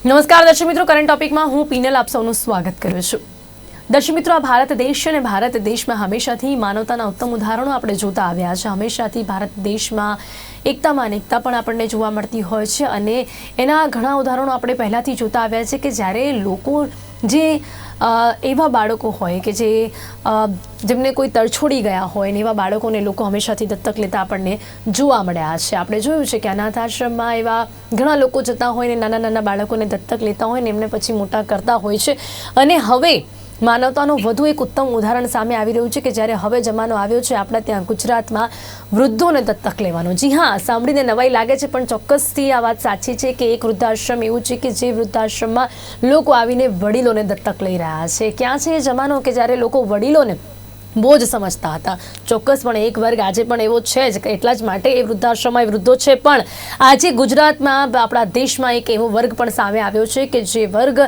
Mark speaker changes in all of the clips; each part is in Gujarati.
Speaker 1: નમસ્કાર, દર્શક મિત્રો. કરંટ ટોપિકમાં હું પીનલ આપ સૌનું સ્વાગત કરું છું. દર્શક મિત્રો, આ ભારત દેશ અને ભારત દેશમાં હંમેશાથી માનવતાના ઉત્તમ ઉદાહરણો આપણે જોતા આવ્યા છે. હંમેશાથી ભારત દેશમાં એકતામાં અનેકતા પણ આપણને જોવા મળતી હોય છે. અને એના ઘણા ઉદાહરણો આપણે પહેલાંથી જોતા આવ્યા છે કે જ્યારે લોકો જે એવા બાળકો હોય કે જે જેમને કોઈ તરછોડી ગયા હોય ને એવા બાળકોને લોકો હંમેશાથી દત્તક લેતા આપણને જોવા મળ્યા છે. આપણે જોયું છે કે અનાથ આશ્રમમાં એવા ઘણા લોકો જતા હોય ને નાના નાના બાળકોને દત્તક લેતા હોય ને એમને પછી મોટા કરતા હોય છે. અને હવે માનવતાનું વધુ એક ઉત્તમ ઉદાહરણ સામે આવી રહ્યું છે કે જ્યારે હવે જમાનો આવ્યો છે, આપણા ત્યાં ગુજરાતમાં વૃદ્ધોને દત્તક લેવાનો. જી હા, સાંભળીને નવાઈ લાગે છે, પણ ચોક્કસથી આ વાત સાચી છે કે એક વૃદ્ધાશ્રમ એવું છે કે જે વૃદ્ધાશ્રમમાં લોકો આવીને વડીલોને દત્તક લઈ રહ્યા છે. ક્યાં છે એ જમાનો કે જ્યારે લોકો વડીલોને બહુ જ સમજતા હતા. ચોક્કસપણે એક વર્ગ આજે પણ એવો છે જ એટલા જ માટે એ વૃદ્ધાશ્રમમાં વૃદ્ધો છે પણ આજે ગુજરાતમાં આપણા દેશમાં એક એવો વર્ગ પણ સામે આવ્યો છે કે જે વર્ગ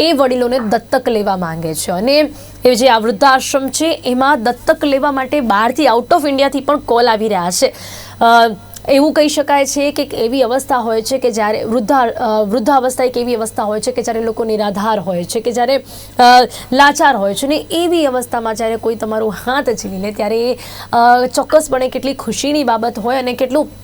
Speaker 1: એ વડીલોને દત્તક લેવા માંગે છે. અને એ જે આ વૃદ્ધાશ્રમ છે એમાં દત્તક લેવા માટે બહારથી આઉટ ઓફ ઇન્ડિયાથી પણ કોલ આવી રહ્યા છે. એવું કહી શકાય છે કે એવી અવસ્થા હોય છે કે જ્યારે વૃદ્ધા વૃદ્ધાવસ્થા એક એવી અવસ્થા હોય છે કે જ્યારે લોકો નિરાધાર હોય છે કે જ્યારે લાચાર હોય છે ને એવી અવસ્થામાં જ્યારે કોઈ તમારું હાથ ઝીલી લે ત્યારે એ ચોક્કસપણે કેટલી ખુશીની બાબત હોય અને કેટલું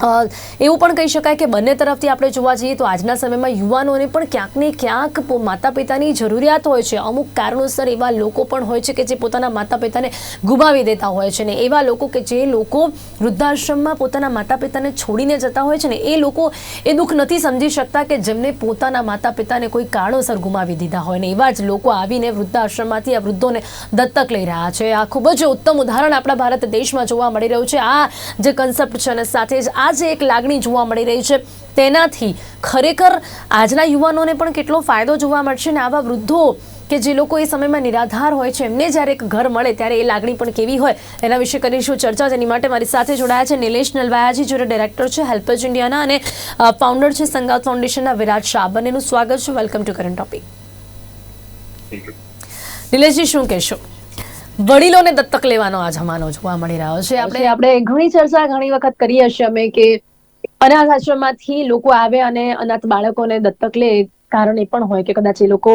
Speaker 1: એવું પણ કહી શકાય કે બંને તરફથી આપણે જોવા જઈએ તો આજના સમયમાં યુવાનોને પણ ક્યાંક ને ક્યાંક માતા પિતાની જરૂરિયાત હોય છે. અમુક કારણોસર એવા લોકો પણ હોય છે કે જે પોતાના માતા પિતાને ગુમાવી દેતા હોય છે ને એવા લોકો કે જે લોકો વૃદ્ધાશ્રમમાં પોતાના માતા પિતાને છોડીને જતા હોય છે ને એ લોકો એ દુઃખ નથી સમજી શકતા કે જેમને પોતાના માતા પિતાને કોઈ કારણોસર ગુમાવી દીધા હોય ને એવા જ લોકો આવીને વૃદ્ધાશ્રમમાંથી આ વૃદ્ધોને દત્તક લઈ રહ્યા છે. આ ખૂબ જ ઉત્તમ ઉદાહરણ આપણા ભારત દેશમાં જોવા મળી રહ્યું છે. આ જે કન્સેપ્ટ છે અને સાથે જ આ જે એક લાગણી જોવા મળી રહી છે. તેનાથી ખરેખર આજના યુવાનોને પણ કેટલો ફાયદો જોવા મળશે ને આવા વૃદ્ધો કે જે લોકો એ સમયમાં નિરાધાર હોય છે એમને જ્યારે એક ઘર મળે ત્યારે એ લાગણી પણ કેવી હોય એના વિશે કરીશું ચર્ચા. જેની માટે મારી સાથે જોડાયા છે નિલેશ નલવાયાજી જોડે ડાયરેક્ટર છે હેલ્પેજ ઇન્ડિયાના અને ફાઉન્ડર છે સંગાત ફાઉન્ડેશનના વિરાટ શાહ. બંનેનું સ્વાગત છે. Welcome to current topic. નિલેશજી શું કહેશો? વડીલોને દત્તક લેવાનો આ જમાનો જોવા મળી રહ્યો છે. આપણે આપણે ઘણી ચર્ચા ઘણી વખત કરી હશે અમે કે અનાથ આશ્રમમાંથી લોકો આવે અને અનાથ બાળકોને દત્તક લે કારણ એ પણ હોય કે કદાચ એ લોકો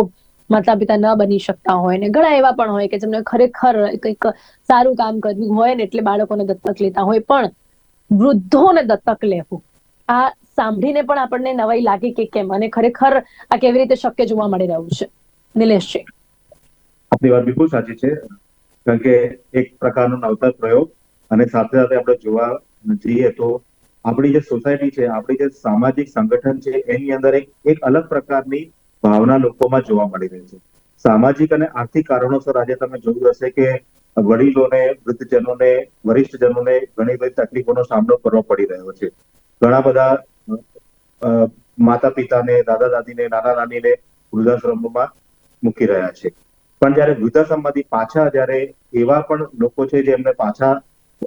Speaker 1: માતા પિતા ન બની શકતા હોય ને ઘણા એવા પણ હોય કે જેમને ખરેખર કંઈક સારું કામ કર્યું હોય ને એટલે બાળકોને દત્તક લેતા હોય પણ વૃદ્ધોને દત્તક લેવું. આ સાંભળીને પણ આપણને નવાઈ લાગે કે કેમ અને ખરેખર આ કેવી રીતે શક્ય જોવા મળી રહ્યું છે. નિલેશજી.
Speaker 2: આપની વાત બિલકુલ સાચી છે. કારણ કે એક પ્રકારનો નવતર પ્રયોગ અને સાથે સાથે આપણે જોવા જઈએ તો આપણી જે સોસાયટી છે, આપણી જે સામાજિક સંગઠન છે, એની અંદર એક એક અલગ પ્રકારની ભાવના લોકોમાં જોવા મળી રહી છે. સામાજિક અને આર્થિક કારણોસર આજે તમે જોયું હશે કે વડીલોને, વૃદ્ધજનોને, વરિષ્ઠજનોને ઘણી બધી તકલીફોનો સામનો કરવો પડી રહ્યો છે. ઘણા બધા માતા પિતાને દાદા દાદીને નાના નાનીને વૃદ્ધાશ્રમોમાં મૂકી રહ્યા છે. પણ જયારે વૃદ્ધાશ્રમમાંથી પાછા જયારે એવા પણ લોકો છે જે એમને પાછા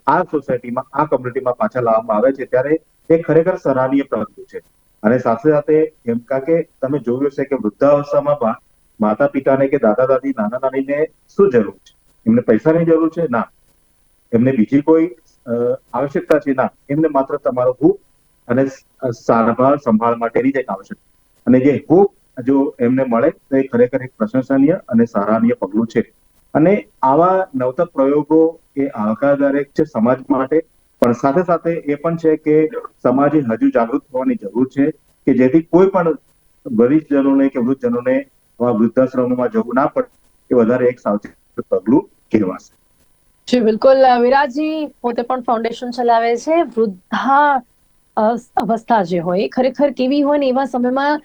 Speaker 2: આ સોસાયટીમાં, આ કમ્યુનિટીમાં પાછા લાવવામાં આવે છે, ત્યારે એ ખરેખર સરાહનીય પ્રવૃત્તિ છે. અને સાથે સાથે એમ કારણ કે તમે જોયું હશે કે વૃદ્ધાવસ્થામાં માતા પિતાને કે દાદા દાદી નાના નાનીને શું જરૂર છે? એમને પૈસાની જરૂર છે? ના. એમને બીજી કોઈ આવશ્યકતા છે? ના. એમને માત્ર તમારો હૂપ અને સારભાળ સંભાળ માટેની જ એક આવશ્યકતા. અને જે હૂપ જો એમને મળે, તો એ ખરેખર એક પ્રશંસનીય અને સરાહનીય પગલું છે. અને આવા નવતર પ્રયોગો એ આવકારદાયક છે સમાજ માટે, પણ સાથે સાથે એ પણ છે કે સમાજે હજુ જાગૃત થવાની જરૂર છે કે જેથી કોઈ પણ વરિષ્ઠજનોને કે વૃદ્ધજનોને વૃદ્ધાશ્રમોમાં જવું ના પડે, એ વધારે એક સાવચેત પગલું કહેવાશે.
Speaker 1: જી, બિલકુલ. વિરાજી પોતે પણ ફાઉન્ડેશન ચલાવે છે. વૃદ્ધા અવસ્થા જે હોય ખરેખર કેવી હોય ને એવા સમયમાં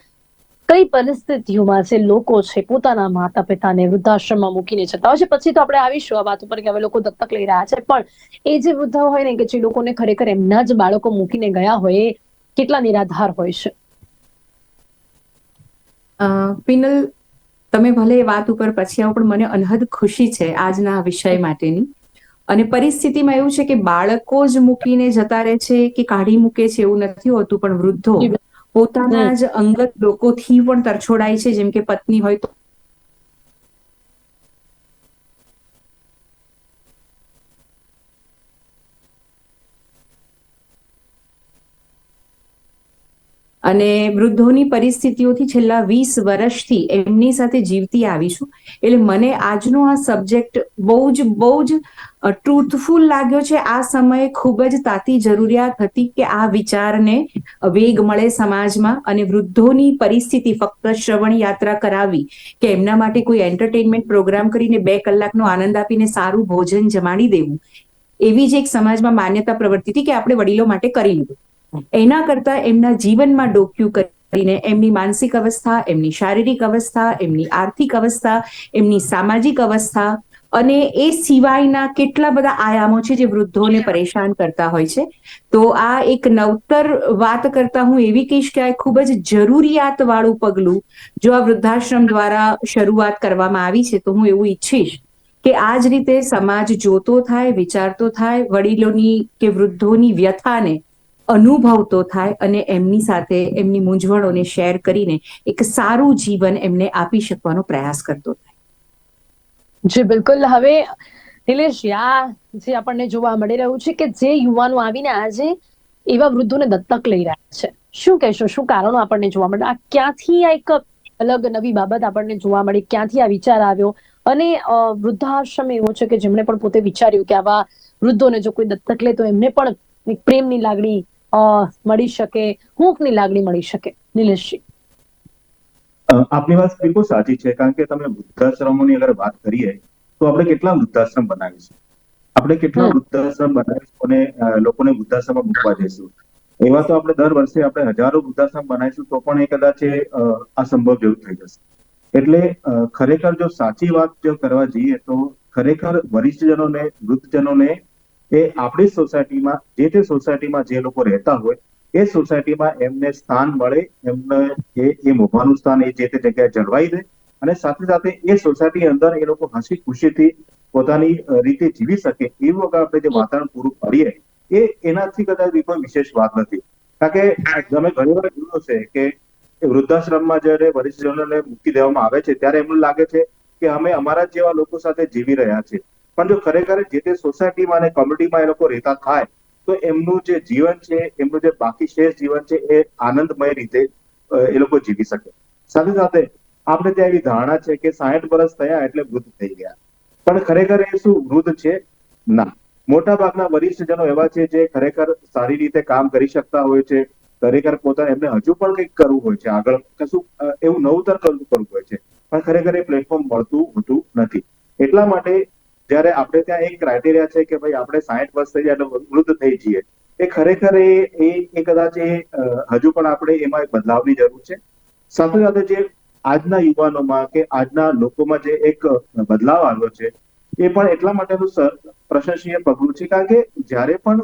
Speaker 1: કઈ પરિસ્થિતિઓમાં જે લોકો છે પોતાના માતા પિતાને વૃદ્ધાશ્રમમાં મૂકીને જતા હોય છે? પછી તો આપણે આવીશું આ વાત ઉપર કે હવે લોકો દત્તક લઈ રહ્યા છે. પણ એ જે વૃદ્ધા હોય ને કે જે લોકોને ખરેખર એમના જ બાળકો મૂકીને ગયા હોય એ કેટલા નિરાધાર હોય છે?
Speaker 3: પિનલ તમે ભલે એ વાત ઉપર પછી આવો પણ મને અનહદ ખુશી છે આજના વિષય માટેની. અને પરિસ્થિતિમાં એવું છે કે બાળકો જ મૂકીને જતા રહે છે કે કાઢી મૂકે છે એવું નથી હોતું પણ વૃદ્ધો પોતાના જ અંગત લોકોથી પણ તરછોડાય છે જેમ કે પત્ની હોય તો અને વૃદ્ધોની પરિસ્થિતિઓથી છેલ્લા વીસ વર્ષથી એમની સાથે જીવતી આવી છું. એટલે મને આજનો આ સબ્જેક્ટ બહુ જ બહુ જ ટ્રુથફુલ લાગ્યો છે. આ સમયે ખૂબ જ તાતી જરૂરિયાત હતી કે આ વિચારને વેગ મળે સમાજમાં અને વૃદ્ધોની પરિસ્થિતિ ફક્ત શ્રવણ યાત્રા કરાવી કે એમના માટે કોઈ એન્ટરટેનમેન્ટ પ્રોગ્રામ કરીને બે કલાકનો આનંદ આપીને સારું ભોજન જમાડી દેવું. એવી જ એક સમાજમાં માન્યતા પ્રવર્તી હતી કે આપણે વડીલો માટે કરી લીધું. એના કરતા એમના જીવનમાં ડોક્યુ કરીને એમની માનસિક અવસ્થા, એમની શારીરિક અવસ્થા, એમની આર્થિક અવસ્થા, એમની સામાજિક અવસ્થા અને એ સિવાયના કેટલા બધા આયામો છે જે વૃદ્ધોને પરેશાન કરતા હોય છે. તો આ એક નવતર વાત કરતા હું એવી કહીશ કે આ ખૂબ જ જરૂરિયાત વાળું પગલું જો આ વૃદ્ધાશ્રમ દ્વારા શરૂઆત કરવામાં આવી છે, તો હું એવું ઈચ્છીશ કે આ જ રીતે સમાજ જોતો થાય, વિચારતો થાય, વડીલોની કે વૃદ્ધોની વ્યથાને અનુભવતો થાય અને એમની સાથે એમની મૂંઝવણોને શેર કરીને એક સારું જીવન એમને આપી શકવાનો પ્રયાસ કરતો થાય.
Speaker 1: જી, બિલકુલ. હવે, નિલેશ યા જે આપણને જોવા મળી રહ્યું છે કે જે યુવાનો આવીને આજે એવા વૃદ્ધોને દત્તક લઈ રહ્યા છે. શું કહેશો? શું કારણો આપણને જોવા મળે? આ ક્યાંથી આ એક અલગ નવી બાબત આપણને જોવા મળી? ક્યાંથી આ વિચાર આવ્યો? અને વૃદ્ધાશ્રમ એવો છે કે જેમણે પણ પોતે વિચાર્યું કે આવા વૃદ્ધોને જો કોઈ દત્તક લે તો એમને પણ પ્રેમની લાગણી મળી શકે હૂંફની લાગણી મળી શકે. નિલેશજી.
Speaker 2: આપની વાત બિલકુલ સાચી છે કારણ કે તમે વૃદ્ધાશ્રમોની અગર વાત કરીએ તો આપણે કેટલા વૃદ્ધાશ્રમ બનાવીશું? આપણે કેટલા વૃદ્ધાશ્રમ બનાવીશું અને લોકોને વૃદ્ધાશ્રમમાં મૂકવા જઈશું? એવા તો આપણે દર વર્ષે આપણે હજારો વૃદ્ધાશ્રમ બનાવીશું તો પણ એ કદાચ અસંભવ જેવું થઈ જશે. એટલે ખરેખર જો સાચી વાત જો કરવા જઈએ તો ખરેખર વરિષ્ઠજનોને વૃદ્ધજનોને એ આપણી સોસાયટીમાં, જે તે સોસાયટીમાં જે લોકો રહેતા હોય, એ સોસાયટીમાં એમને સ્થાન મળે, એમને એ એ મોભાનું સ્થાન એ જે તે જગ્યાએ જળવાઈ રહે અને સાથે સાથે એ સોસાયટી અંદર એ લોકો હસી ખુશીથી પોતાની રીતે જીવી શકે એવું અગર આપણે જે વાતાવરણ પૂરું પાડીએ, એ એનાથી કદાચ કોઈ વિશેષ વાત નથી. કારણ કે તમે ઘણી વાર જોયું છે કે વૃદ્ધાશ્રમમાં જ્યારે વરિષ્ઠજનોને મૂકી દેવામાં આવે છે, ત્યારે એમને લાગે છે કે અમે અમારા જેવા લોકો સાથે જીવી રહ્યા છે પણ જો ખરેખર જે તે સોસાયટીમાં અને કોમ્યુનિટીમાં એ લોકો રહેતા થાય, તો એમનું જે જીવન છે, એમનું જે બાકી શેષ જીવન છે, એ આનંદમય રીતે એ લોકો જીવી શકે. સાથે સાથે આપણે ત્યાં એવી ધારણા છે કે સાહીઠ વર્ષ થયા એટલે વૃદ્ધ થઈ ગયા. પણ ખરેખર એ શું વૃદ્ધ છે? ના. મોટા ભાગના વરિષ્ઠજનો એવા છે જે ખરેખર સારી રીતે કામ કરી શકતા હોય છે. ખરેખર પોતાને એમને હજુ પણ કંઈક કરવું હોય છે. આગળ કશું એવું નવતર કરવું કરવું હોય છે. પણ ખરેખર એ પ્લેટફોર્મ મળતું હોતું નથી. એટલા માટે જ્યારે આપણે ત્યાં એક ક્રાઇટેરિયા છે કે ભાઈ આપણે સાહીઠ વર્ષ થઈ જાય એટલે વૃદ્ધ થઈ જઈએ, એ ખરેખર એ એ કદાચ એ હજુ પણ આપણે એમાં એક બદલાવની જરૂર છે. સાથે સાથે જે આજના યુવાનોમાં કે આજના લોકોમાં જે એક બદલાવ આવ્યો છે, એ પણ એટલા માટેનું પ્રશંસનીય પગલું છે. કારણ કે જ્યારે પણ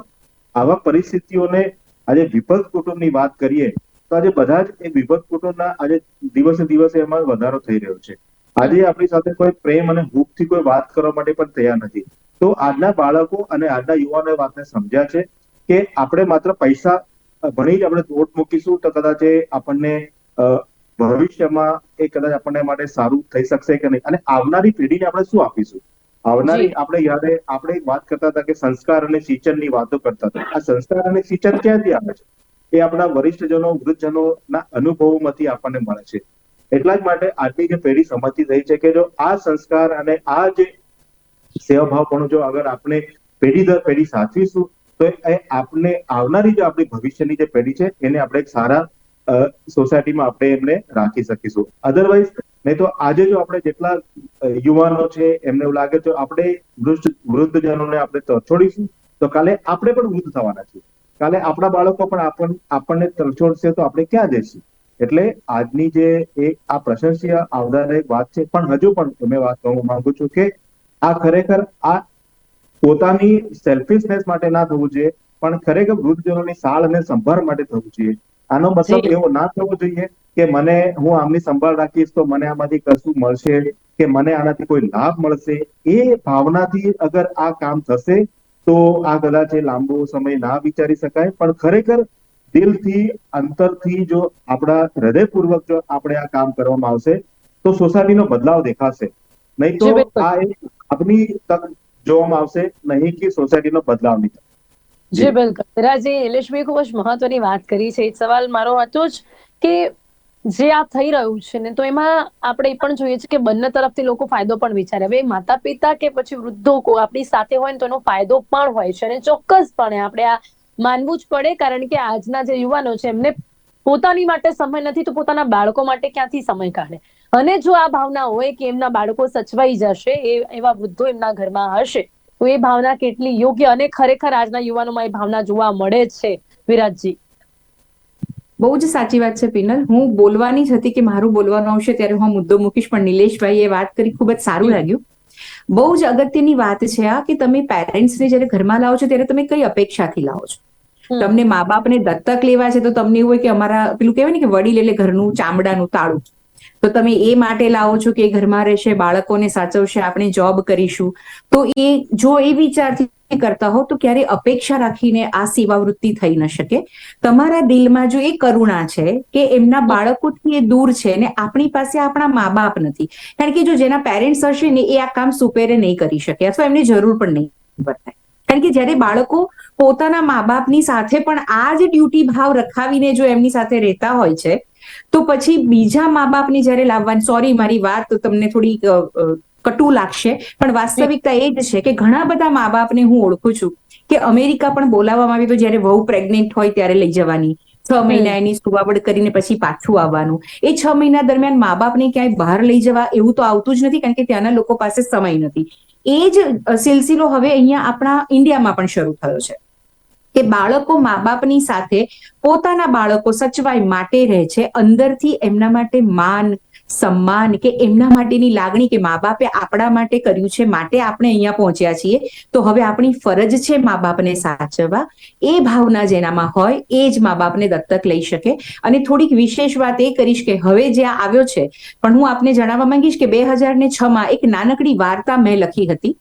Speaker 2: આવા પરિસ્થિતિઓને આજે વિભક્ત કુટુંબની વાત કરીએ, તો આજે બધા જ એ વિભક્ત કુટુંબના આજે દિવસે દિવસે એમાં વધારો થઈ રહ્યો છે. આજે આપણી સાથે કોઈ પ્રેમ અને હૂંફથી કોઈ વાત કરવા માટે પણ તૈયાર નથી. તો આજના બાળકો અને આજના યુવાનો એ વાતને સમજ્યા છે કે આપણે માત્ર પૈસા ભણી જ આપણે દોટ મૂકીશું તો કદાચ એ આપણને ભવિષ્યમાં એ કદાચ આપણને માટે સારું થઈ શકશે કે નહીં. અને આવનારી પેઢીને આપણે શું આપીશું? આવનારી આપણે યાદે આપણે વાત કરતા હતા કે સંસ્કાર અને સિંચનની વાતો કરતા હતા. આ સંસ્કાર અને સિંચન ક્યાંથી આવે છે? એ આપણા વરિષ્ઠજનો વૃદ્ધજનોના અનુભવોમાંથી આપણને મળે છે. એટલા જ માટે આજની જે પેઢી સમજતી થઈ છે કે જો આ સંસ્કાર અને આ જે સેવાભાવપણું જો અગર આપણે પેઢી દર પેઢી સાચવીશું, તો એ આપણે આવનારી જે આપણી ભવિષ્યની જે પેઢી છે, એને આપણે એક સારા સોસાયટીમાં આપણે એમને રાખી શકીશું. અધરવાઇઝ નહીં તો આજે જો આપણે જેટલા યુવાનો છે, એમને એવું લાગે તો આપણે વૃદ્ધ, વૃદ્ધજનોને આપણે તરછોડીશું તો કાલે આપણે પણ વૃદ્ધ થવાના છીએ. કાલે આપણા બાળકો પણ આપણ, આપણને તરછોડશે તો આપણે ક્યાં જઈશું? એટલે આજની જે એક આ પ્રશંસીય આવદારક વાત છે પણ હજુ પણ તમે વાત કહેવા માંગુ છું કે આ ખરેખર આ પોતાની સેલ્ફિશનેસ માટે ના થવું જોઈએ પણ ખરેખર વૃદ્ધજનોની સાળ અને સંભાળ માટે થવું જોઈએ. આનો મતલબ એવો ના થવો જોઈએ કે મને હું આમની સંભાળ રાખીશ તો મને આમાંથી કશું મળશે કે મને આનાથી કોઈ લાભ મળશે. એ ભાવનાથી અગર આ કામ થશે તો આ કદાચ એ લાંબો સમય ના વિચારી શકાય પણ ખરેખર દિલથી અંતરથી જો આપણા હૃદયપૂર્વક જો આપણે આ કામ કરવામાં આવશે તો સોસાયટીનો બદલાવ દેખાશે. નહીં તો આ એક આપની તક જોવામાં આવશે નહીં કે સોસાયટીનો બદલાવ નહીં
Speaker 1: જી બિલકુલ. રાજી નિલેશભાઈ ખૂબ જ મહત્વની વાત કરી છે. સવાલ મારો હતો જ કે જે આ થઈ રહ્યું છે ને તો એમાં આપણે એ પણ જોઈએ છે કે બંને તરફથી લોકો ફાયદો પણ વિચારે. હવે માતા પિતા કે પછી વૃદ્ધો આપણી સાથે હોય ને તો એનો ફાયદો પણ હોય છે અને ચોક્કસપણે આપણે આ માનવું જ પડે, કારણ કે આજના જે યુવાનો છે, એમને પોતાની માટે સમય નથી, તો પોતાના બાળકો માટે ક્યાંથી સમય કાઢે? અને જો આ ભાવના હોય કે એમના બાળકો સચવાઈ જશે, એ, એવા વૃદ્ધો એમના ઘરમાં હશે, તો એ ભાવના કેટલી યોગ્ય અને ખરેખર આજના યુવાનોમાં એ ભાવના જોવા મળે છે વિરાટજી
Speaker 3: બહુ જ સાચી વાત છે, પિનલ. હું બોલવાની જ હતી કે મારું બોલવાનું આવશે, ત્યારે હું મુદ્દો મૂકીશ, પણ નિલેશભાઈ એ વાત કરી, ખૂબ જ સારું લાગ્યું. બહુ જ અગત્યની વાત છે આ, કે તમે પેરેન્ટ્સને જ્યારે ઘરમાં લાવો છો, ત્યારે તમે કઈ અપેક્ષાથી લાવો છો. તમને મા બાપને દત્તક લેવા છે તો તમને એવું હોય કે અમારા, પેલું કહેવાય ને કે વડીલ એટલે ઘરનું ચામડાનું તાળું. તો તમે એ માટે લાવો છો કે ઘરમાં રહેશે, બાળકોને સાચવશે, આપણે જોબ કરીશું. તો એ જો એ વિચારથી કરતા હો તો ક્યારે અપેક્ષા રાખીને આ સેવાવૃત્તિ થઈ ન શકે. તમારા દિલમાં જો એ કરુણા છે કે એમના બાળકોથી એ દૂર છે ને આપણી પાસે આપણા મા બાપ નથી. કારણ કે જો જેના પેરેન્ટ્સ હશે ને એ આ કામ સુપેરે નહીં કરી શકે અથવા એમને જરૂર પણ નહીં. વર્તાય કારણ કે જ્યારે બાળકો પોતાના મા બાપની સાથે પણ આ જ ડ્યુટી ભાવ રખાવીને જો એમની સાથે રહેતા હોય છે તો પછી બીજા મા બાપની જ્યારે લાવવાની સોરી મારી વાત તમને થોડી કટુ લાગશે પણ વાસ્તવિકતા એ જ છે કે ઘણા બધા મા બાપને હું ઓળખું છું કે અમેરિકા પણ બોલાવવામાં આવે તો જ્યારે વહુ પ્રેગ્નેન્ટ હોય ત્યારે લઈ જવાની. છ મહિના એની સુવાવડ કરીને પછી પાછું આવવાનું. એ છ મહિના દરમિયાન મા બાપને ક્યાંય બહાર લઈ જવા એવું તો આવતું જ નથી કારણ કે ત્યાંના લોકો પાસે સમય નથી. એ જ સિલસિલો હવે અહીંયા આપણા ઇન્ડિયામાં પણ શરૂ થયો છે. કે બાળકો મા બાપની સાથે પોતાના બાળકો સચવાય માટે રહે છે, અંદરથી એમના માટે માન, સન્માન કે એમના માટેની લાગણી કે મા બાપે આપણા માટે કર્યું છે, માટે આપણે અહીંયા પહોંચ્યા છીએ, તો હવે આપણી ફરજ છે મા બાપને સાચવવા. એ ભાવના જેનામાં હોય, એ જ મા બાપને દત્તક લઈ શકે. અને થોડીક વિશેષ વાત એ કરીશ કે હવે જે આવ્યો છે, પણ હું આપને જણાવવા માંગીશ કે બે હજાર ને છ માં એક નાનકડી વાર્તા મેં લખી હતી.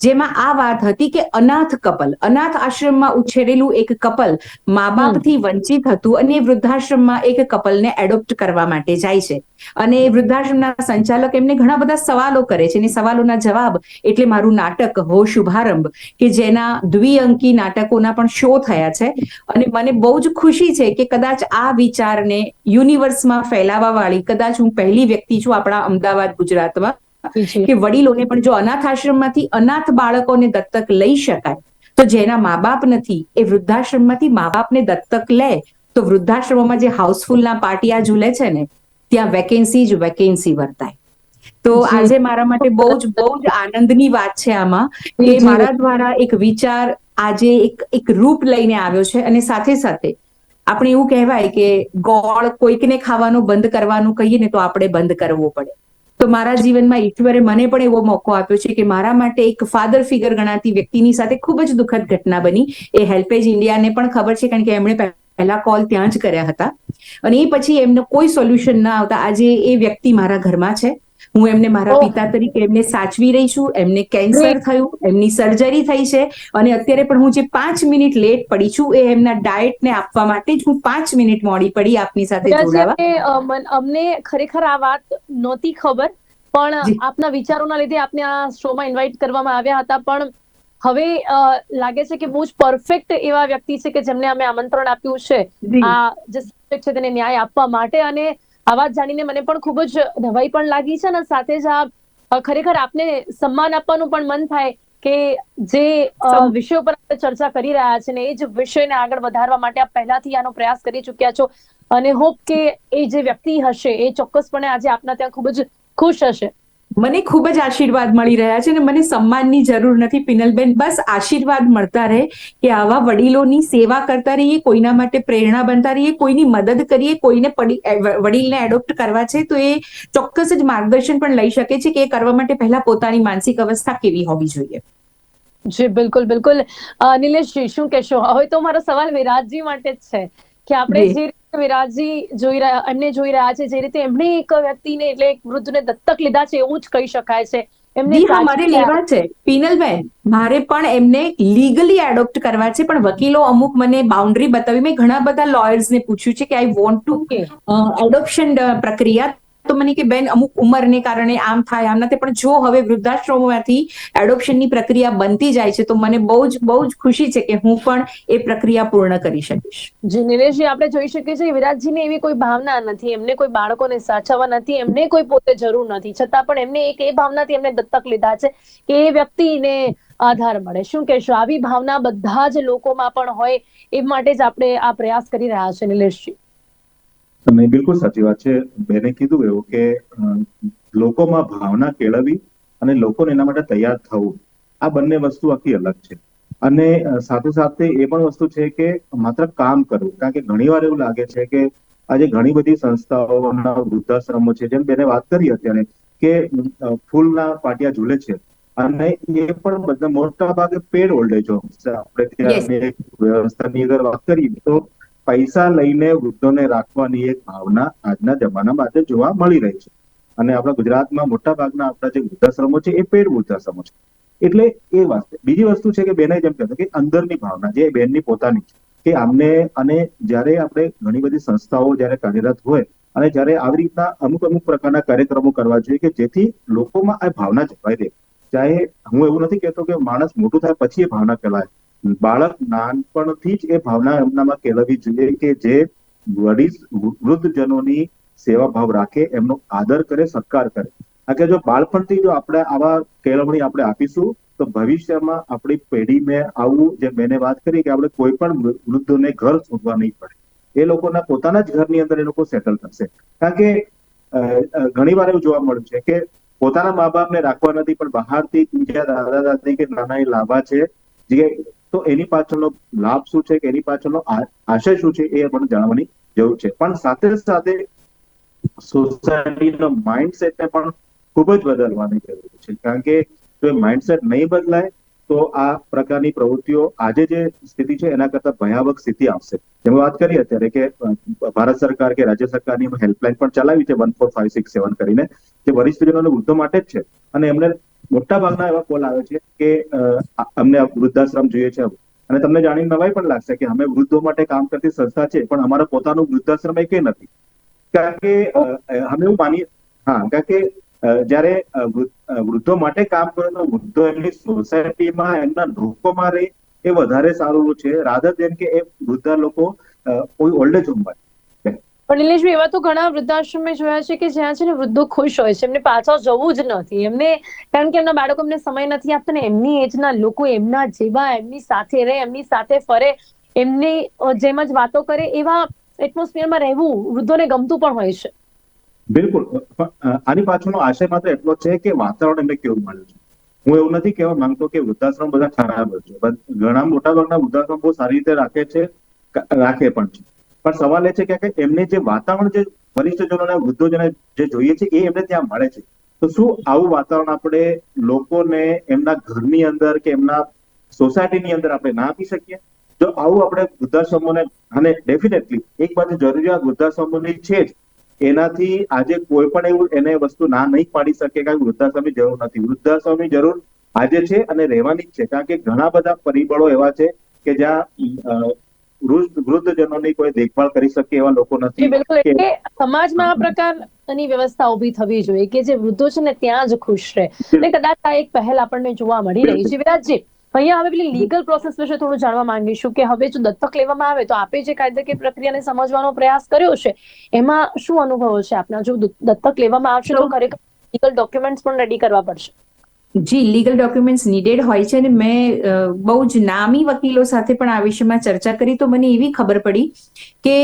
Speaker 3: જેમાં આ વાત હતી કે અનાથ કપલ અનાથ આશ્રમમાં ઉછેરેલું એક કપલ મા બાપથી વંચિત હતું અને વૃદ્ધાશ્રમમાં એક કપલને એડોપ્ટ કરવા માટે જાય છે. અને વૃદ્ધાશ્રમના સંચાલક એમને ઘણા બધા સવાલો કરે છે અને સવાલોના જવાબ એટલે મારું નાટક હો શુભારંભ કે જેના દ્વિઅંકી નાટકોના પણ શો થયા છે. અને મને બહુ જ ખુશી છે કે કદાચ આ વિચારને યુનિવર્સમાં ફેલાવા વાળી કદાચ હું પહેલી વ્યક્તિ છું આપણા અમદાવાદ ગુજરાતમાં કે વડીલોને પણ જો અનાથ આશ્રમમાંથી અનાથ બાળકોને દત્તક લઈ શકાય તો જેના મા બાપ નથી એ વૃદ્ધાશ્રમમાંથી મા બાપને દત્તક લે. તો વૃદ્ધાશ્રમોમાં જે હાઉસફુલના પાટિયા ઝૂલે છે ને ત્યાં વેકેન્સી જ વેકેન્સી વર્તાય. તો આજે મારા માટે બહુ જ બહુ જ આનંદની વાત છે આમાં કે મારા દ્વારા એક વિચાર આજે એક એક રૂપ લઈને આવ્યો છે અને સાથે સાથે આપણે એવું કહેવાય કે ગોળ કોઈકને ખાવાનું બંધ કરવાનું કહીએ ને તો આપણે બંધ કરવો પડે. તો મારા જીવનમાં ઈશ્વરે મને પણ એવો મોકો આપ્યો છે કે મારા માટે એક ફાધર ફિગર ગણાતી વ્યક્તિની સાથે ખૂબ જ દુઃખદ ઘટના બની. એ હેલ્પેજ ઇન્ડિયાને પણ ખબર છે કારણ કે એમણે પહેલા કોલ ત્યાં જ કર્યા હતા. અને એ પછી એમનો કોઈ સોલ્યુશન ના આવતા. આજે એ વ્યક્તિ મારા ઘરમાં છે. હું એમને મારા પિતા તરીકે એમને સાચવી રહી છું એમને કેન્સર થયું એમની સર્જરી થઈ છે અને અત્યારે પણ હું જે પાંચ મિનિટ લેટ પડી છું એ એમના ડાયટ ને આપવા માટે જ હું પાંચ મિનિટ મોડી પડી આપની સાથે જોડાવા.
Speaker 1: અમને ખરેખર આ વાત નહોતી ખબર પણ આપના વિચારોના લીધે આપને આ શોમાં ઇન્વાઇટ કરવામાં આવ્યા હતા પણ હવે લાગે છે કે બહુ જ પરફેક્ટ એવા વ્યક્તિ છે કે જેમને અમે આમંત્રણ આપ્યું છે આ જે સબ્જેક્ટ છે તેને ન્યાય આપવા માટે અને આ વાત જાણીને મને પણ ખૂબ જ નવાઈ પણ લાગી છે અને સાથે જ આ ખરેખર આપને સન્માન આપવાનું પણ મન થાય કે જે વિષયો પર આપણે ચર્ચા કરી રહ્યા છે ને એ જ વિષયને આગળ વધારવા માટે આપ પહેલાથી આનો પ્રયાસ કરી ચૂક્યા છો. અને હોપ કે એ જે વ્યક્તિ હશે એ ચોક્કસપણે આજે આપના ત્યાં ખૂબ જ ખુશ હશે.
Speaker 3: મને ખૂબ જ આશીર્વાદ મળી રહ્યા છે અને મને સન્માનની જરૂર નથી પિનલબેન. બસ આશીર્વાદ મળતા રહે કે આવા વડીલોની સેવા કરતા રહીએ કોઈના માટે પ્રેરણા બનતા રહીએ કોઈની મદદ કરીએ કોઈને વડીલને એડોપ્ટ કરવા છે તો એ ચોક્કસ જ માર્ગદર્શન પણ લઈ શકે છે કે એ કરવા માટે પહેલા પોતાની માનસિક અવસ્થા કેવી હોવી જોઈએ.
Speaker 1: જી બિલકુલ બિલકુલ. નિલેશજી શું કહેશો? હવે તો મારો સવાલ વિરાજજી માટે જ છે કે આપણે
Speaker 3: જી.
Speaker 1: જે રીતે વિરાટજી જોઈ રહ્યા એમને જોઈ રહ્યા છે જે રીતે એમણે એક વ્યક્તિને એટલે એક વૃદ્ધને દત્તક લીધા છે એવું જ કહી શકાય છે. એમને
Speaker 3: મારે લેવા છે. પિનલબેન મારે પણ એમને લીગલી એડોપ્ટ કરવા છે પણ વકીલો અમુક મને બાઉન્ડ્રી બતાવી. મેં ઘણા બધા લોયર્સને પૂછ્યું છે કે આઈ વોન્ટ ટુ. એડોપ્શન પ્રક્રિયા તો મને કે બેન અમુક ઉંમરને કારણે આમ થાય, આમ નથી પણ જો હવે વૃદ્ધાશ્રમોમાંથી એડોપ્શનની પ્રક્રિયા બનતી જાય છે, તો મને બહુ જ બહુ જ ખુશી છે કે હું પણ એ પ્રક્રિયા પૂર્ણ કરી શકીશ.
Speaker 1: જે, નિલેશજી, આપણે જોઈ શકીએ છીએ વિરાજજીને એવી કોઈ ભાવના નથી, એમને કોઈ બાળકોને સાચવવા નથી, એમને કોઈ પોતે જરૂર નથી, છતાં પણ એમને એક એ ભાવનાથી એમને દત્તક લીધા છે કે એ વ્યક્તિને આધાર મળે. શું કહેશો? આવી ભાવના બધા જ લોકોમાં પણ હોય એ માટે જ આપણે આ પ્રયાસ કરી રહ્યા છે, નિલેશજી.
Speaker 2: નહીં બિલકુલ સાચી વાત છે. બેને કીધું એવું કે લોકોમાં ભાવના કેળવવી અને લોકોને એના માટે તૈયાર થવું આ બંને વસ્તુ આખી અલગ છે. અને સાથે સાથે એ પણ વસ્તુ છે કે માત્ર કામ કરવું કારણ કે ઘણીવાર એવું લાગે છે કે આજે ઘણી બધી સંસ્થાઓના વૃદ્ધાશ્રમો છે જેમ બેને વાત કરી અત્યારે કે ફૂલના પાટિયા ઝૂલે છે અને એ પણ બધા મોટા ભાગે પેડ ઓલ્ડેજ હોમ્સ છે. આપણે ત્યાં વ્યવસ્થાની અગર વાત કરીએ તો પૈસા લઈને વૃદ્ધોને રાખવાની એક ભાવના આજના જમાનામાં આજે જોવા મળી રહી છે. અને આપણા ગુજરાતમાં મોટા ભાગના આપણા જે વૃદ્ધાશ્રમો છે, એ પેડ વૃદ્ધાશ્રમો છે. એટલે એ છે. બીજી વસ્તુ છે કે બેને જેમ કહેતા કે અંદરની ભાવના, જે બેનની પોતાની છે, કે આમને અને જ્યારે આપણે ઘણી બધી સંસ્થાઓ જ્યારે કાર્યરત હોય અને જ્યારે આવી રીતના અમુક અમુક પ્રકારના કાર્યક્રમો કરવા જોઈએ કે જેથી લોકોમાં આ ભાવના જળવાઈ રહે. ચાહે હું એવું નથી કહેતો કે માણસ મોટું થાય પછી એ ભાવના ફેલાય બાળક નાનપણથી જ એ ભાવના એમનામાં કેળવવી જોઈએ કે જે વડીલ વૃદ્ધજનોની સેવા ભાવ રાખે, એમનો આદર કરે, સત્કાર કરે. કારણ કે જો બાળપણથી જો આપણે આવા કેળવણી આપણે આપીશું, તો ભવિષ્યમાં આપણી પેઢી મેં આવું જે મેને વાત કરી કે આપણે કોઈ પણ વૃદ્ધોને ઘર શોધવા નહીં પડે. એ લોકોના પોતાના જ ઘરની અંદર એ લોકો સેટલ થશે. કારણ કે ઘણી વાર એવું જોવા મળ્યું છે કે પોતાના મા બાપને રાખવા નથી, પણ બહારથી બીજા દાદા દાદી કે નાના એ લાભા છે, જે તો એની પાછળનો લાભ શું છે કે એની પાછળનો આશય શું છે એ આપણને જાણવાની જરૂર છે. પણ સાથે સાથે સોસાયટીનો માઇન્ડસેટને પણ ખૂબ જ બદલવાની જરૂર છે. કારણ કે જો માઇન્ડસેટ નહીં બદલાય, તો આ પ્રકારની પ્રવૃત્તિઓ આજે જે સ્થિતિ છે, એના કરતા ભયાવક સ્થિતિ આવશે. જેમ વાત કરી અત્યારે કે ભારત સરકાર કે રાજ્ય સરકારની હેલ્પલાઇન પણ ચલાવી છે, one four five six seven કરીને, જે વરિષ્ઠજનો વૃદ્ધો માટે જ છે. અને એમને મોટા ભાગના એવા કોલ આવે છે કે અમને વૃદ્ધાશ્રમ જોઈએ છે અને તમને જાણીને નવાઈ પણ લાગશે કે અમે વૃદ્ધો માટે કામ કરતી સંસ્થા છે, પણ અમારા પોતાનું વૃદ્ધાશ્રમ એ કઈ નથી. કારણ કે અમે એવું માની હા, કારણ કે જ્યારે વૃદ્ધ- માટે કામ કરે તો વૃદ્ધો એમની સોસાયટીમાં, એમના લોકોમાં રહે એ વધારે સારું છે રાધર જેમ કે એ વૃદ્ધા લોકો કોઈ ઓલ્ડ એજ હોમમાં
Speaker 1: પણ નિલેશભાઈ, એવા તો ઘણા વૃદ્ધાશ્રમ જોયા છે કે જ્યાં છે ને વૃદ્ધો ખુશ હોય છે. એમને પાછા જવું જ નથી. એમને કારણ કે એમના બાળકો એમને સમય નથી આપતા ને એમની એજના લોકો એમના જેવા, એમની સાથે રહે, એમની સાથે ફરે, એમની જેમ જ વાતો કરે એવા એટમોસ્ફિયરમાં રહેવું વૃદ્ધોને ગમતું પણ હોય છે.
Speaker 2: બિલકુલ. આની પાછળનો આશય માત્ર એટલો છે કે વાતાવરણ એમને કેવું મળ્યું છે. હું એવું નથી કહેવા માંગતો કે વૃદ્ધાશ્રમ બધા ખરાબ છે. ઘણા મોટા ભાગના વૃદ્ધાશ્રમ બહુ સારી રીતે રાખે છે રાખે પણ છે. પણ સવાલ એ છે કે એમને જે વાતાવરણ જે વરિષ્ઠજનોને વૃદ્ધોજને જે જોઈએ છે, એ એમને ત્યાં મળે છે. તો શું આવું વાતાવરણ આપણે લોકોને એમના ઘરની અંદર કે એમના સોસાયટીની અંદર આપણે ના આપી શકીએ? જો આવું આપણે વૃદ્ધાશ્રમોને, અને ડેફિનેટલી એક બાજુ જરૂરિયાત વૃદ્ધાશ્રમોની છે જ, એનાથી આજે કોઈ પણ એવું એને વસ્તુ ના નહીં પાડી શકે કારણ કે વૃદ્ધાશ્રમની જરૂર નથી. વૃદ્ધાશ્રમની જરૂર આજે છે અને રહેવાની જ છે. કારણ કે ઘણા બધા પરિબળો એવા છે કે જ્યાં વૃદ્ધજનોની કોઈ દેખભાળ કરી શકે એવા લોકો નથી
Speaker 1: બિલકુલ. એટલે સમાજમાં આ પ્રકારની વ્યવસ્થા ઊભી થવી જોઈએ કે જે વૃદ્ધો છે ને ત્યાં જ ખુશ રહે. અને કદાચ આ એક પહેલ આપણને જોવા મળી રહી છે. વિરાજજી અહીંયા હવે પેલી લીગલ પ્રોસેસ વિશે થોડું જાણવા માંગીશું કે હવે જો દત્તક લેવામાં આવે તો આપે જે કાયદાકીય પ્રક્રિયાને સમજવાનો પ્રયાસ કર્યો છે એમાં શું અનુભવો છે આપના? જો દત્તક લેવામાં આવશે તો ખરેખર લીગલ ડોક્યુમેન્ટ્સ પણ રેડી કરવા પડશે.
Speaker 3: જી લીગલ ડોક્યુમેન્ટ્સ નીડેડ હોય છે અને મેં બહુ જ નામી વકીલો સાથે પણ આ વિષયમાં ચર્ચા કરી તો મને એવી ખબર પડી કે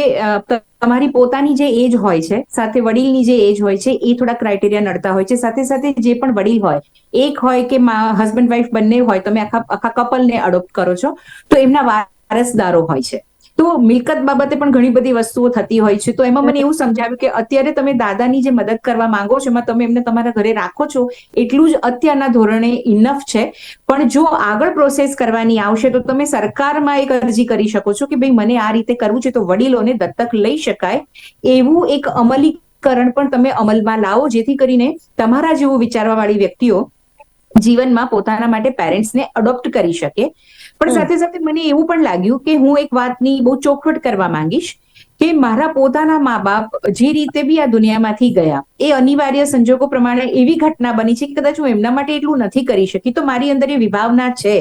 Speaker 3: તમારી પોતાની જે એજ હોય છે, સાથે વડીલની જે એજ હોય છે, એ થોડા ક્રાઇટેરિયા નડતા હોય છે. સાથે સાથે જે પણ વડીલ હોય, એક હોય કે હસબન્ડ વાઈફ બંને હોય, તમે આખા આખા કપલને અડોપ્ટ કરો છો, તો એમના વારસદારો હોય છે. તો મિલકત બાબતે પણ ઘણી બધી વસ્તુઓ થતી હોય છે. તો એમાં મને એવું સમજાવ્યું કે અત્યારે તમે દાદાની જે મદદ કરવા માંગો છો, એમાં તમે એમને તમારા ઘરે રાખો છો, એટલું જ અત્યારના ધોરણે ઇનફ છે. પણ જો આગળ પ્રોસેસ કરવાની આવશે, તો તમે સરકારમાં એક અરજી કરી શકો છો કે ભાઈ મને આ રીતે કરવું છે, તો વડીલોને દત્તક લઈ શકાય. એવું એક અમલીકરણ પણ તમે અમલમાં લાવો, જેથી કરીને તમારા જેવું વિચારવા વાળી વ્યક્તિઓ જીવનમાં પોતાના માટે પેરેન્ટ્સને અડોપ્ટ કરી શકે. પણ સાથે સાથે મને એવું પણ લાગ્યું કે હું એક વાતની બહુ ચોખવટ કરવા માંગીશ કે મારા પોતાના મા બાપ જે રીતે બી આ દુનિયામાંથી ગયા એ અનિવાર્ય સંજોગો પ્રમાણે એવી ઘટના બની છે કે કદાચ હું એમના માટે એટલું નથી કરી શકી. તો મારી અંદર એ વિભાવના છે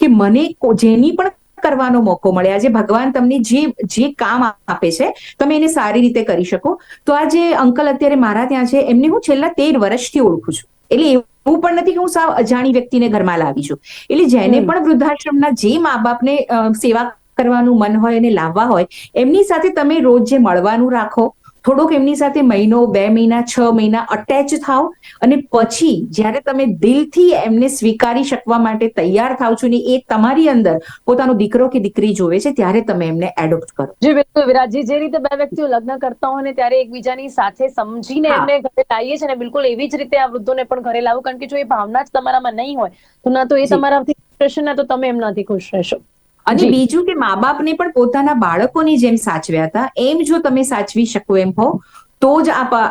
Speaker 3: કે મને જેની પણ કરવાનો મોકો મળે આજે ભગવાન તમને જે જે કામ આપે છે તમે એને સારી રીતે કરી શકો. તો આ જે અંકલ અત્યારે મારા ત્યાં છે એમને હું છેલ્લા તેર વર્ષથી ઓળખું છું. એટલે એવું પણ નથી કે હું સાવ અજાણી વ્યક્તિને ઘરમાં લાવી છું. એટલે જેને પણ વૃદ્ધાશ્રમના જે મા બાપને સેવા કરવાનું મન હોય અને લાવવા હોય એમની સાથે તમે રોજ જે મળવાનું રાખો થોડોક એમની સાથે મહિનો બે મહિના છ મહિના અટેચ થાવ અને પછી જ્યારે તમે દિલથી એમને સ્વીકારી શકવા માટે તૈયાર થાવ છો ને એ તમારી અંદર પોતાનો દીકરો કે દીકરી જોવે છે ત્યારે તમે એમને એડોપ્ટ કરો.
Speaker 4: જી બિલકુલ વિરાટજી જે રીતે બે વ્યક્તિઓ લગ્ન કરતા હોય ને ત્યારે એકબીજાની સાથે સમજીને એમને ઘરે લાવીએ છીએ ને બિલકુલ એવી જ રીતે આ વૃદ્ધોને પણ ઘરે લાવો કારણ કે જો એ ભાવના જ તમારામાં નહીં હોય તો ના તો એ. તમારાથી ખુશ રહેશે ના તો તમે એમનાથી ખુશ રહેશો.
Speaker 3: અને બીજું કે મા બાપને પણ પોતાના બાળકોની જેમ સાચવ્યા હતા. એમ જો તમે સાચવી શકો એમ હો તો જ આ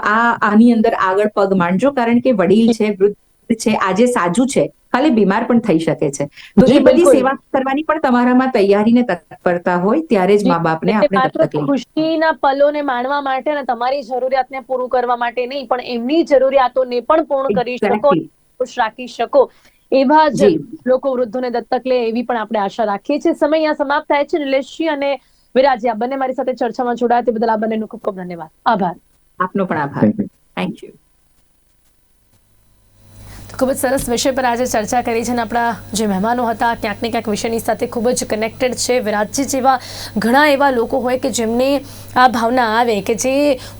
Speaker 3: આની અંદર આગળ પગ માંડજો. કારણ કે વડીલ છે વૃદ્ધ છે આજે સાજુ છે. ખાલી બીમાર પણ થઈ શકે છે. તો એ બધી સેવા કરવાની પણ તમારામાં તૈયારી ને તત્પરતા હોય ત્યારે જ મા બાપને આપણે
Speaker 4: ખુશીના પલોને માણવા માટે અને તમારી જરૂરિયાતને પૂરું કરવા માટે નહીં પણ એમની જરૂરિયાતોને પણ પૂર્ણ કરી શકો ખુશ રાખી શકો. એવા જ. લોકો વૃદ્ધોને દત્તક લે એવી પણ આપણે આશા રાખીએ છીએ. સમય અહીંયા સમાપ્ત થાય છે. નિલેશજી અને વિરાજી આ બંને મારી સાથે ચર્ચામાં જોડાયા તે બદલ આ બંનેનો ખૂબ ખૂબ ધન્યવાદ. આભાર.
Speaker 3: આપનો પણ આભાર. થેન્ક યુ
Speaker 1: ખૂબ જ સરસ વિષય પર આજે ચર્ચા કરી છે અને આપણા જે મહેમાનો હતા, ક્યાંક ને ક્યાંક વિષયની સાથે ખૂબ જ કનેક્ટેડ છે. વિરાટજી જેવા ઘણા એવા લોકો હોય કે જેમને આ ભાવના આવે કે જે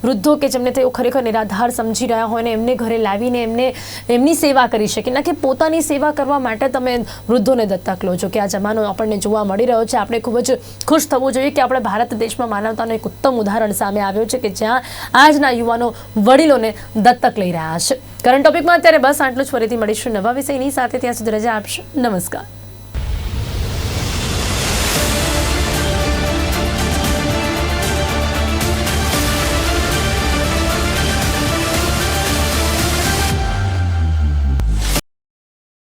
Speaker 1: વૃદ્ધો કે જેમને તેઓ ખરેખર નિરાધાર સમજી રહ્યા હોય ને એમને ઘરે લાવીને એમને એમની સેવા કરી શકે ના કે પોતાની સેવા કરવા માટે તમે વૃદ્ધોને દત્તક લો. છો કે આ જમાનો આપણને જોવા મળી રહ્યો છે. આપણે ખૂબ જ ખુશ થવું જોઈએ કે આપણે ભારત દેશમાં માનવતાનું એક ઉત્તમ ઉદાહરણ સામે આવ્યું છે કે જ્યાં આજના યુવાનો વડીલોને દત્તક લઈ રહ્યા છે. કરંટ ટોપિકમાં અત્યારે બસ આટલું જ. ફરીથી મળીશું નવા વિષયની સાથે. ત્યાં સુધી રજા આપશો. નમસ્કાર.